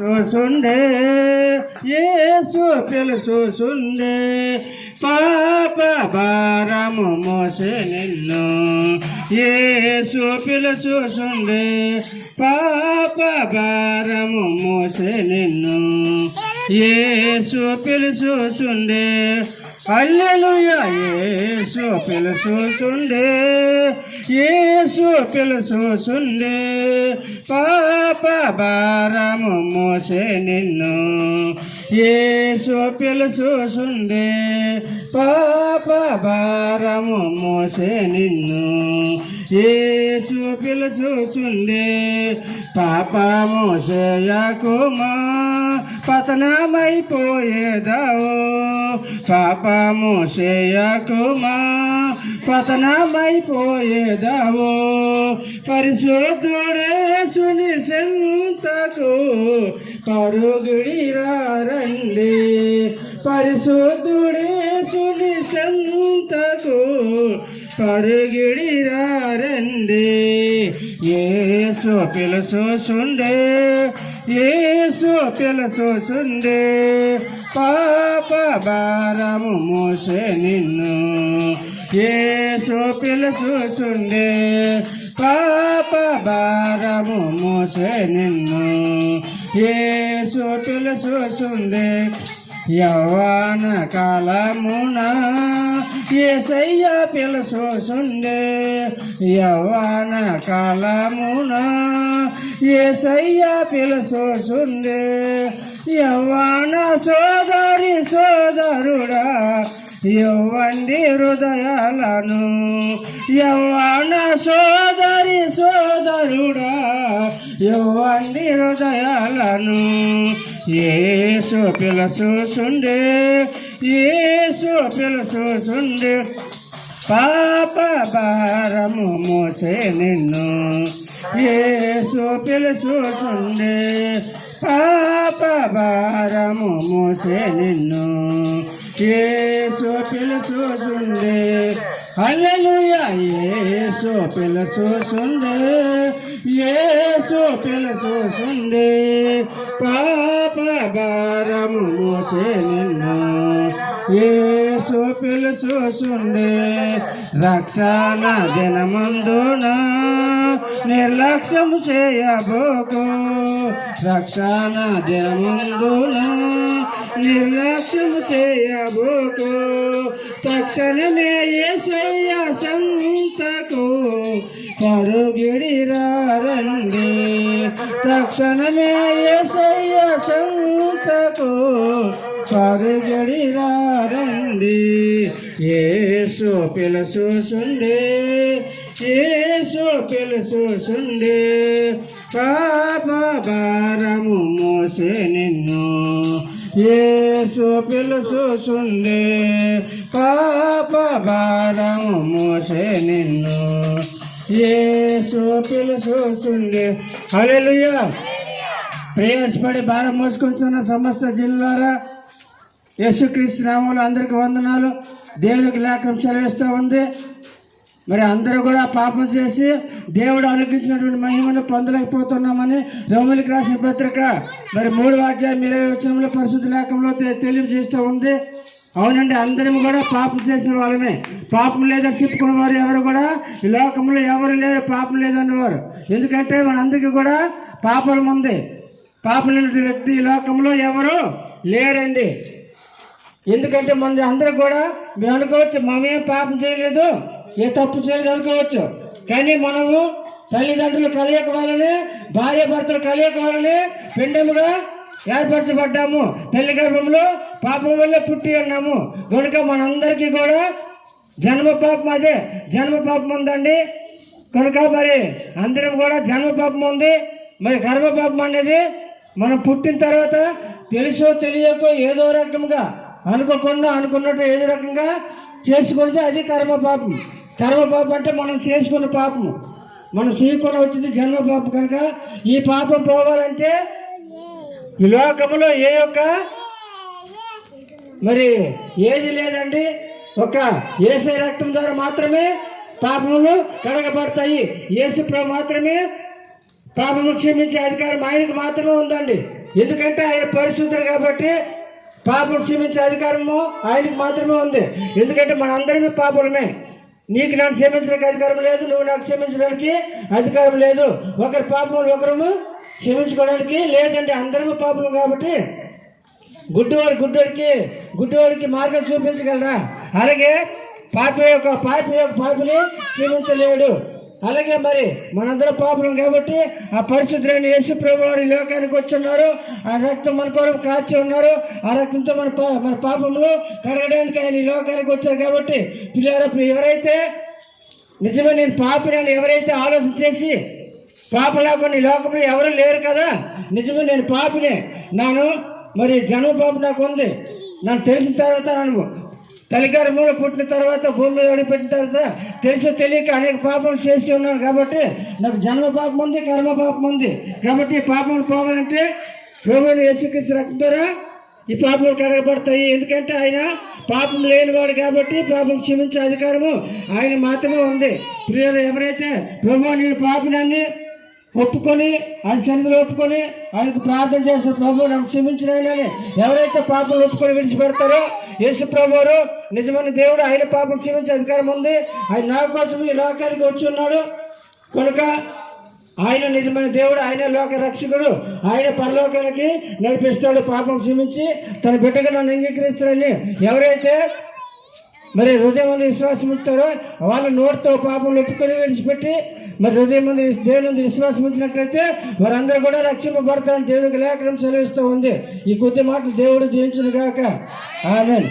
చూసుండే యేసు పిలుచుసుండే పాప భారము మోసే నిన్ను యేసు పిలుచుసుండే పాప భారము మోసే నిన్ను యేసు పిలుచుసుండే అల్లెలుయా యేసు పిలుచుసుండే యేసు పిలుచుసుండే పాప భారము మోసే నిన్ను. యేసు పిలుచుసుండే పాప భారము మోసే నిన్ను. యేసు పిలుచుచుండే పాప మోసే యాకుమా. పతనమైపోయేదావు. పాప చేయకుమా. పతనమైపోయేదావు. పరిశుద్ధుడే సుని సంతకు పరుగుడిరారండి పరిశుద్ధుడే సుని సంతకు పరుగుడిరారండి ఏసు పిలుచుండే యేసు పిలుచుండే పాప భారము మోసే నిన్ను. యేసు పిలుచుండే పాప భారము మోసే నిన్ను. యేసు పిలుచుండే యవ్వాన కాలమున ఏసయ్య పిలుచుండే యవ్వాన కాలమున ఏసయ్య పిలుచుండే యవ్వాన సోదరి సోదరుడా యవ్వండి హృదయాలను. యవ్వాన సోదరి సోదరుడా యవ్వండి హృదయాలను. ఏసు పిలుచుండే ఏసు పిలుచుండే పాప భారము మోసే నిన్ను ఏసు పిలుచుండే పాప భారము మోసే నిన్ను ఏసు పిలుచుండే హల్లెలూయా యేసు పిలుచుండే యేసు పిలుచుండే పాప భారము మోసే నిన్ను. యేసు పిలుచుండే రక్షణ దినమందున నిర్లక్ష్యం చేయబోకు. రక్షణ దినమందున నిర్లక్ష్యం చేయబోకు తక్షణమే ఏసయ్య సంతకు. పరుగిడి రండి తక్షణమే ఏసయ్య సంతకు. పరుగిడి రండి ఏసు పిలుచుండే ఏసు పిలుచుండే పాప భారము మోసే యేసు ఏసు పాప భారము మోసే నిన్ను. యేసు పిలుచుండే హల్లెలూయా. ప్రయాసపడి భారం మోసుకుంటున్న సమస్త జిల్లారా యేసుక్రీస్తు నామంలో అందరికీ వందనాలు. దేవునికి లేఖం చదివిస్తూ ఉంది. మరి అందరూ కూడా పాపం చేసి దేవుడు అనుగ్రహించినటువంటి మహిమను పొందలేకపోతున్నామని రోమిలికి రాసిన పత్రిక. మరి మూడు అధ్యాయం ఇరవై వచనంలో పరిశుద్ధ లేఖంలో తె- తెలియజేస్తూ ఉంది. అవునండి అందరం కూడా పాపం చేసిన వాళ్ళమే. పాపం లేదని చెప్పుకున్న వారు ఎవరు కూడా? ఈ లోకంలో ఎవరు లేరు పాపం లేదనేవారు ఎందుకంటే మనందరికీ కూడా పాపం ఉంది. పాపం లేని వ్యక్తి ఈ లోకంలో ఎవరు లేరండి. ఎందుకంటే మన అందరూ కూడా మేము అనుకోవచ్చు మేమేం పాపం చేయలేదు. ఏ తప్పు చేయలేదు అనుకోవచ్చు కానీ మనము తల్లిదండ్రులు కలయిక వలనే భార్య భర్తలు కలయిక పిండముగా ఏర్పరచబడ్డాము. తల్లి గర్భంలో పాపం వల్ల పుట్టి ఉన్నాము. కనుక మనందరికీ కూడా జన్మ పాపం అదే. జన్మ పాపం ఉందండి. కనుక మరి అందరం కూడా జన్మ పాపం ఉంది. మరి గర్భ పాపం అనేది మనం పుట్టిన తర్వాత తెలుసో తెలియకో ఏదో రకంగా అనుకోకుండా అనుకున్నట్టు ఏదో రకంగా చేసుకుంటే అది కర్మ పాపం కర్మ పాపం అంటే మనం చేసుకున్న పాపం మనం చేయకుండా వచ్చింది జన్మ పాపం కనుక ఈ పాపం పోవాలంటే ఈ లోకంలో ఏ యొక్క మరి ఏది లేదండి. ఒక ఏసే రక్తం ద్వారా మాత్రమే పాపములు కడగబడతాయి. ఏసు మాత్రమే పాపము క్షమించే అధికారం ఆయనకు మాత్రమే ఉందండి. ఎందుకంటే ఆయన పరిశుద్ధుడు కాబట్టి పాపం క్షమించే అధికారము ఆయనకు మాత్రమే ఉంది. ఎందుకంటే మనందరమే పాపలమే. నీకు నన్ను క్షమించడానికి అధికారం లేదు నువ్వు నాకు క్షమించడానికి అధికారం లేదు. ఒకరి పాపములు ఒకరము క్షమించుకోవడానికి లేదండి అందరము పాపలు కాబట్టి. గుడ్డవాడి గుడ్డోడికి గుడ్డవాడికి మార్గం చూపించగలరా? అలాగే పాప యొక్క పాప యొక్క పాపని క్షమించలేడు. అలాగే మరి మనందరం పాపలం కాబట్టి ఆ పరిశుద్ధులైన యేసు ప్రభు వారు లోకానికి వచ్చున్నారు. ఆ రక్తం మన కొరకు కాచి ఉన్నారు. ఆ రక్తంతో మన మన పాపములు కడగడానికి ఆయన ఈ లోకానికి వచ్చారు కాబట్టి పిల్లలు ఎవరైతే నిజమే నేను పాపినని ఎవరైతే ఆలోచన చేసి పాప లేకుండా ఈ లోకంలో ఎవరు లేరు కదా నిజమే నేను పాపినే. నాను మరి జన్మ పాప నాకు ఉంది. నన్ను తెలిసిన తర్వాత నన్ను తల్లిగారి పుట్టిన తర్వాత భూమి మీద అడిగిపెట్టిన తర్వాత తెలిసి తెలియక అనేక పాపలు చేసి ఉన్నాను కాబట్టి నాకు జన్మ పాపం ఉంది కర్మ పాపం ఉంది. కాబట్టి ఈ పాపములు పోవాలంటే ప్రభుని యేసుక్రీస్తు రక్తం ద్వారా ఈ పాపములు కడగబడతాయి. ఎందుకంటే ఆయన పాపం లేనివాడు కాబట్టి పాపం క్షమించే అధికారము ఆయన మాత్రమే ఉంది. ప్రియులు ఎవరైతే ప్రభు నేను పాపినాన్ని ఒప్పుకొని ఆయన సన్నిధిలో ఒప్పుకొని ఆయనకు ప్రార్థన చేసిన ప్రభు నన్ను క్షమించిన ఎవరైతే పాపం ఒప్పుకొని విడిచిపెడతారో యేసు ప్రభు వారు నిజమైన దేవుడు ఆయన పాపం క్షమించే అధికారం ఉంది. ఆయన నా కోసం ఈ లోకానికి వచ్చి ఉన్నాడు. కనుక ఆయన నిజమైన దేవుడు ఆయన లోక రక్షకుడు ఆయన పరలోకానికి నడిపిస్తాడు పాపం క్షమించి. తన బిడ్డగా నన్ను అంగీకరిస్తాడని ఎవరైతే మరి హృదయం మంది విశ్వాసం ఇస్తారో వాళ్ళ నోటితో పాపం ఒప్పుకొని విడిచిపెట్టి మరి హృదయం దేవుని మంది విశ్వాసం ఉంచినట్లయితే వారందరూ కూడా రక్షింపబడతారని దేవుడికి లేఖనం సెలవిస్తూ ఉంది. ఈ కొద్ది మాటలు దేవుడు దీవించిన గాక ఆమెన్.